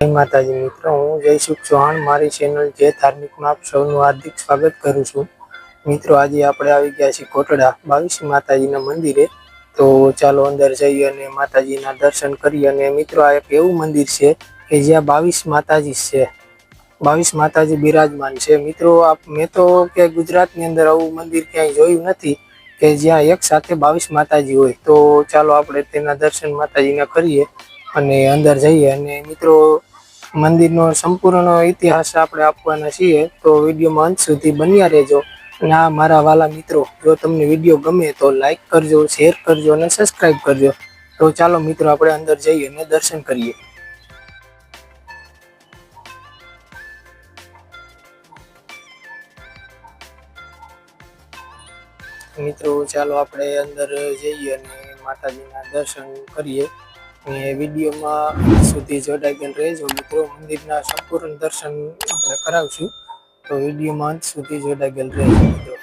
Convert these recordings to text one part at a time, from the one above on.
જય માતાજી મિત્રો, હું જયસુખ ચૌહાણ. મારી ચેનલ જે ધાર્મિકમાં આપ સૌનું હાર્દિક સ્વાગત કરું છું. મિત્રો, આજે આપણે આવી ગયા છીએ કોટડા બાવીસી માતાજીના મંદિરે. તો ચાલો અંદર જઈએ અને માતાજીના દર્શન કરીએ. અને મિત્રો, આ એક એવું મંદિર છે કે જ્યાં બાવીસ માતાજી છે. બાવીસ માતાજી બિરાજમાન છે. મિત્રો, આપ, મેં તો કે ગુજરાતની અંદર આવું મંદિર ક્યાંય જોયું નથી કે જ્યાં એક સાથે બાવીસ માતાજી હોય. તો ચાલો આપણે તેના દર્શન માતાજીના કરીએ અને અંદર જઈએ. અને મિત્રો મંદિરનો સંપૂર્ણ ઇતિહાસ આપણે આપવાના છીએ, તો વિડીયોમાં અંત સુધી બન્યા રહેજો. અને આ મારા વાલા મિત્રો, જો તમને વીડિયો ગમે તો લાઈક કરજો શેર કરજો અને સબસ્ક્રાઈબ કરજો. તો ચાલો મિત્રો, આપણે અંદર જઈએ અને દર્શન કરીએ. મિત્રો, ચાલો આપણે અંદર જઈએ અને માતાજીના દર્શન કરીએ. અને વિડીયોમાં સુધી જોડાઈ રહેજો મિત્રો. મંદિરના સંપૂર્ણ દર્શન આપણે કરાવશું. તો વિડીયોમાં અંત સુધી જોડાઈ રહેજો મિત્રો.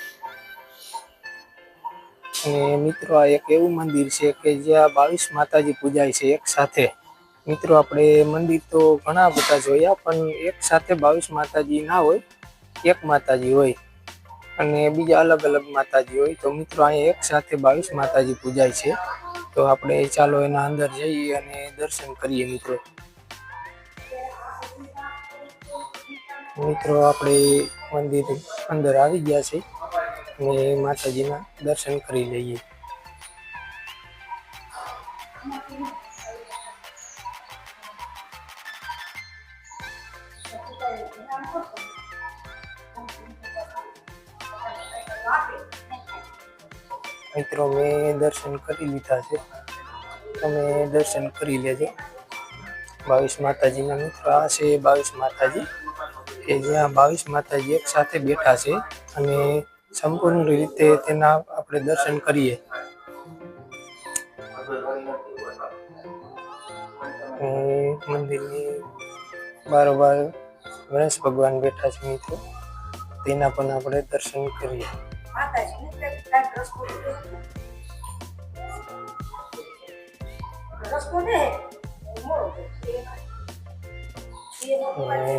અને મિત્રો, આ એક એવું મંદિર છે કે જ્યાં બાવીસ માતાજી પૂજાય છે એક સાથે. મિત્રો, આપણે મંદિર તો ઘણા બધા જોયા, પણ એક સાથે બાવીસ માતાજી ના હોય, એક માતાજી હોય. અને બીજા અલગ અલગ માતાજી હોય. તો મિત્રો, અહીંયા એક સાથે બાવીસ માતાજી પૂજાય છે. તો આપણે ચાલો એના અંદર જઈએ અને દર્શન કરીએ મિત્રો. મિત્રો, આપણે મંદિર અંદર આવી ગયા છે અને માતાજીના દર્શન કરી લઈએ. મિત્રો, મેં દર્શન કરી લીધા છે. તમે દર્શન કરી લેજો. બાવીસ માતાજીના મિત્રો, આ છે બાવીસ માતાજી. કે જ્યાં બાવીસ માતાજી એક સાથે બેઠા છે અને સંપૂર્ણ રીતે તેના આપણે દર્શન કરીએ. મંદિરની બારોબાર ગણેશ ભગવાન બેઠા છે મિત્રો. તેના પણ આપણે દર્શન કરીએ.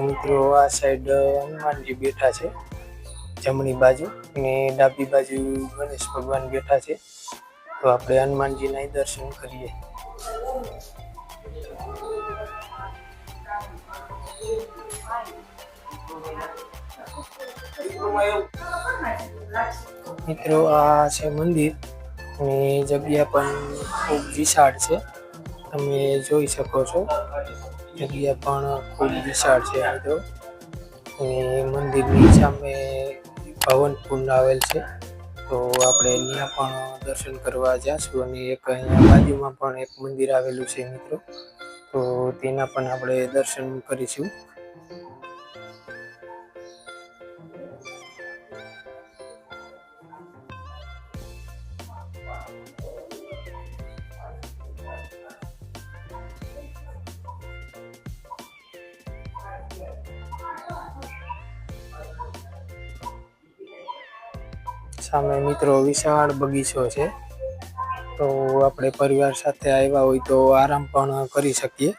મિત્રો, આ સાઈડ હનુમાનજી બેઠા છે જમણી બાજુ અને ડાબી બાજુ ગણેશ ભગવાન બેઠા છે. તો આપણે હનુમાનજીના દર્શન કરીએ. મિત્રો, આ છે મંદિર. અને જગ્યા પણ ખૂબ વિશાળ છે. તમે જોઈ શકો છો. જગ્યા પણ ખૂબ વિશાળ છે મિત્રો અને મંદિરની સામે ભવન કુંડ આવેલ છે. તો આપણે ત્યાં પણ દર્શન કરવા જઈશું અને એક અહીંયા બાજુમાં પણ એક મંદિર આવેલું છે મિત્રો. તો તેના પણ આપણે દર્શન કરીશું. સામે મિત્રો વિશાળ બગીચો છે. તો આપણે પરિવાર સાથે આવ્યા હોય તો આરામ પણ કરી શકીએ.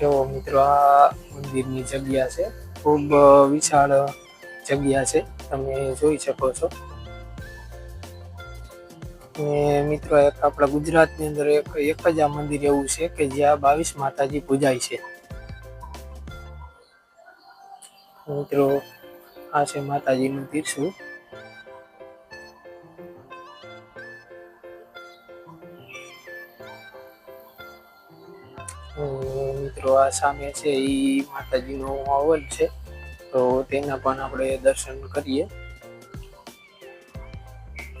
જો મિત્રો, આ મંદિરની જગ્યા છે. ખૂબ વિશાળ જગ્યા છે. તમે જોઈ શકો છો. ને મિત્રો, એક આપણા ગુજરાતની અંદર એક એક જ આ મંદિર એવું છે કે જ્યાં બાવીસ માતાજી પૂજાય છે. મિત્રો, આ છે માતાજીનું તીરસું મિત્રો, આ સામે છે એ માતાજીનો અવલ છે. તો તેના પણ આપણે દર્શન કરીએ.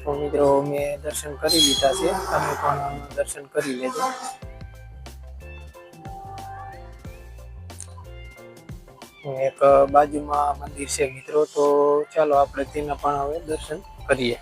તો મિત્રો મેં દર્શન કરી લીધા છે. તમે પણ દર્શન કરી લેજો. એક બાજુમાં મંદિર છે મિત્રો, તો ચાલો આપણે તેના પણ હવે દર્શન કરીએ.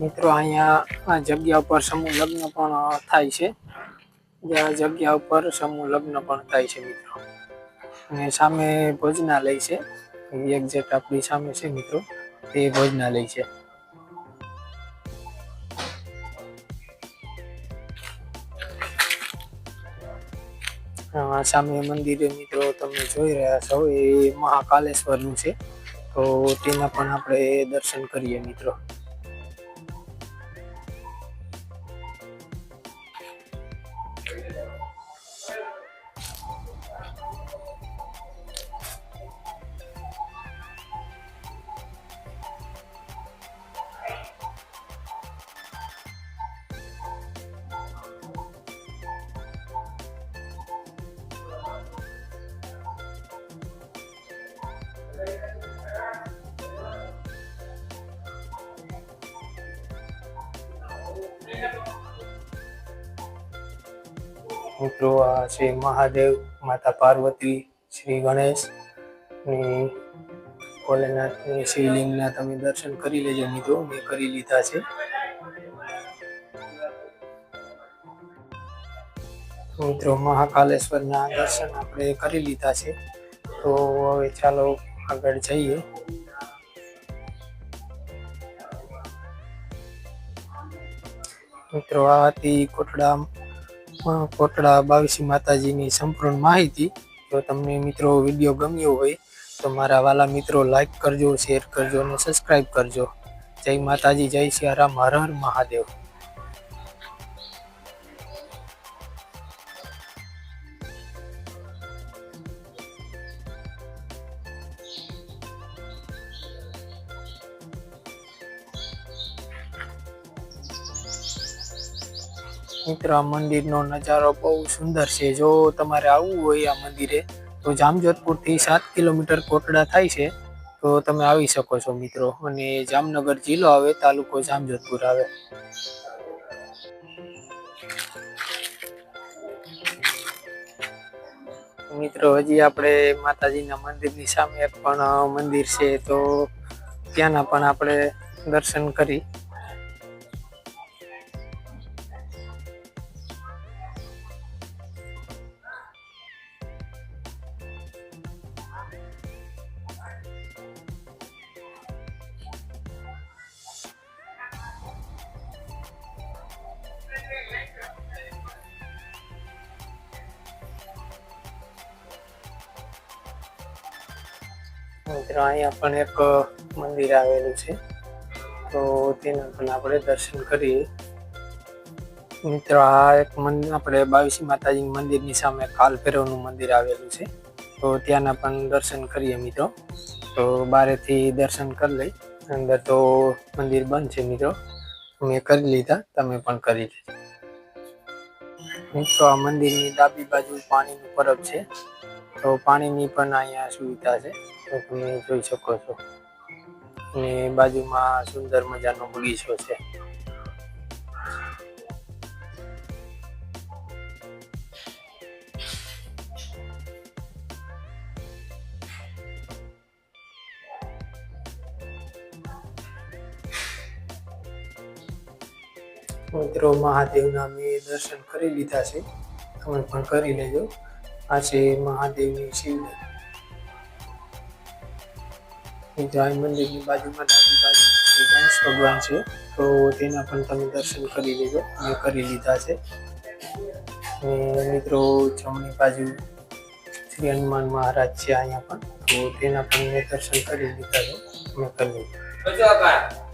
મિત્રો, અહીંયા આ જગ્યા ઉપર સમૂહ લગ્ન પણ થાય છે. જગ્યા ઉપર સમૂહ લગ્ન પણ થાય છે, મિત્રો. અને સામે ભોજનાલય છે. એક્ઝેક્ટ આપણી સામે છે, મિત્રો. તે ભોજનાલય છે. સામે મંદિર, મિત્રો, તમે જોઈ રહ્યા છો, એ મહાકાલેશ્વરનું છે. તો તેના પણ આપણે દર્શન કરીએ, મિત્રો. મિત્રો આ છે મહાદેવ માતા પાર્વતી, શ્રી ગણેશની ભોલેનાથની શિવલિંગના તમે દર્શન કરી લેજો મિત્રો, મેં કરી લીધા છે. મિત્રો મહાકાલેશ્વરના દર્શન આપણે કરી લીધા છે. તો હવે ચાલો આગળ જઈએ. મિત્રો, આ હતી કોટડા કોટડા બાવીસી માતાજીની સંપૂર્ણ માહિતી. જો તમને મિત્રો વીડિયો ગમ્યો હોય, તો મારા વાલા મિત્રો લાઈક કરજો, શેર કરજો અને સબસ્ક્રાઈબ કરજો. જય માતાજી, જય સિયારામ, હર હર મહાદેવ. મિત્રો, આ મંદિરનો નજારો બહુ સુંદર છે. જો તમારે આવવું હોય આ મંદિરે, તો જામજોધપુરથી સાત કિલોમીટર કોટડા થાય છે. તો તમે આવી શકો છો મિત્રો. અને જામનગર જિલ્લો આવે, તાલુકો જામજોધપુર આવે. મિત્રો, હજી આપણે માતાજીના મંદિરની સામે પણ મંદિર છે. તો ત્યાંના પણ આપણે દર્શન કરી મિત્રો, અહીંયા પણ એક મંદિર આવેલું છે. તો તેના પણ આપણે દર્શન કરીએ. મિત્રો, આ એક મંદિર આપણે બાવીસી માતાજી મંદિરની સામે કાલ ભૈરવનું મંદિર આવેલું છે. તો ત્યાંના પણ દર્શન કરીએ મિત્રો. તો બારેથી દર્શન કરી લઈ, અંદર તો મંદિર બંધ છે મિત્રો. મેં કરી લીધા, તમે પણ કરી લીધા મિત્રો, આ મંદિરની ડાબી બાજુ પાણીનું પરબ છે. તો પાણીની પણ અહીંયા સુવિધા છે. તો તમે જોઈ શકો છો. અને બાજુમાં સુંદર મજાનો બગીચો છે. મિત્રો મહાદેવના મેં દર્શન કરી લીધા છે. તમે પણ કરી લેજો. આ છે મહાદેવની શિવલિંગ મિત્રો મંદિરની બાજુમાં, ડાબી બાજુ ગણેશ ભગવાન છે. તો તેના પણ તમે દર્શન કરી લેજો. મેં કરી લીધા છે. મિત્રો, જમણી બાજુ શ્રી હનુમાન મહારાજ છે અહીંયા પણ. તો તેના પણ મેં દર્શન કરી લીધા છે. મેં કરી લીધા.